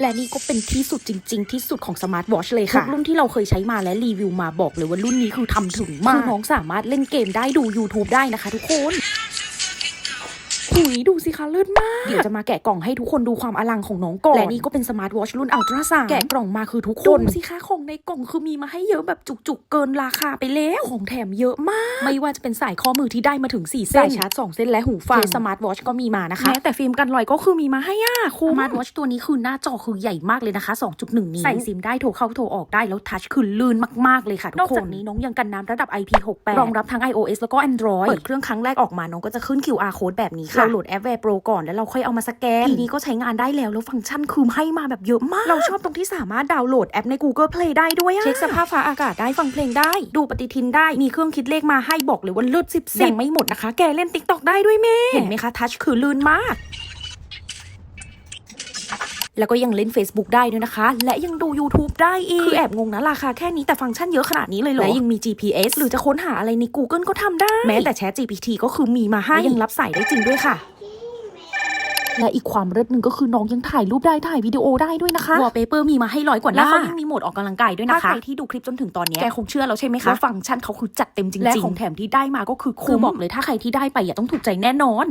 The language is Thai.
และนี่ก็เป็นที่สุดจริง ๆ ที่สุดของสมาร์ทวอชเลยค่ะทุกรุ่นที่เราเคยใช้มาและรีวิวมาบอกเลยว่ารุ่นนี้คือทำถึงมากคือน้องสามารถเล่นเกมได้ดู YouTube ได้นะคะทุกคน หุยดูสิคะเลิศมาก เดี๋ยวจะมาแกะกล่องให้ทุกคนดูความอลังของน้องก่อน และนี่ก็เป็นสมาร์ทวอชรุ่นอัลตร้าซาวแกะกล่องมาคือทุกคนดูสิคะของในกล่องคือมีมาให้เยอะแบบจุกๆ เกินราคาไปแล้ว ของแถมเยอะมาก ไม่ว่าจะเป็นสายข้อมือที่ได้มาถึง 4 เส้น สายชาร์จ 2 เส้นและหูฟังสมาร์ทวอชก็มีมานะคะแม้แต่ฟิล์มกันรอยก็คือมีมาให้อะคุณสมาร์ทวอชตัวนี้คือหน้าจอคือใหญ่มากเลยนะคะ 2.1 นิ้วใส่ซิมได้โทรเข้าโทรออกได้แล้วทัชคือลื่นมากๆเลยค่ะทุกคนนอกจากนี้น้องยังกันน้ำระดับ IP68 รองรับทั้ง iOS แล้วก็ Android เปิดเครื่องครั้งแรกออกมาน้องก็จะขึ้น QR code แบบนี้ค่ะเราโหลดแอป Wear Pro ก่อนแล้วเราค่อยเอามาสแกนทีนี้ก็ใช้งานได้แล้วแล้วฟังก์ชันคือให้มาแบบเยอะมาก เราชอบตรงที่สามารถดาวน์โหลดแอปใน Google Play ได้ด้วยอะเช็คสภาพฟ้าอากาศได้ฟังเพลงได้ ดูปฏิทินได้มีเครื่องคิดเลขมาให้บอกเลยว่าเลิศสิบยังไม่หมดนะคะ แกเล่น TikTok ได้ด้วยเมเห็นไหมคะทัชคือลื่นมาก แล้วก็ยังเล่น Facebook ได้ด้วยนะคะ และยังดู YouTube ได้อีก คือแอบงงนะราคาแค่นี้แต่ฟังก์ชันเยอะขนาดนี้เลยเหรอ และยังมี GPS หรือจะค้นหาอะไรใน Google ก็ทำได้ แม้แต่ Chat GPT ก็คือมีมาให้และยังรับสายได้จริงด้วยค่ะและอีกความเลิศหนึ่งก็คือน้องยังถ่ายรูปได้ถ่ายวิดีโอได้ด้วยนะคะวอลเปเปอร์มีมาให้ร้อยกว่าหน้าแล้วเขายังมีโหมดออกกำลังกายด้วยนะคะใครที่ดูคลิปจนถึงตอนเนี้ยแกคงเชื่อแล้วใช่ไหมคะว่าฟังก์ชันเขาคือจัดเต็มจริงๆและของแถมที่ได้มาก็คือคุ้มคือบอกเลยถ้าใครที่ได้ไปอย่าต้องถูกใจแน่นอน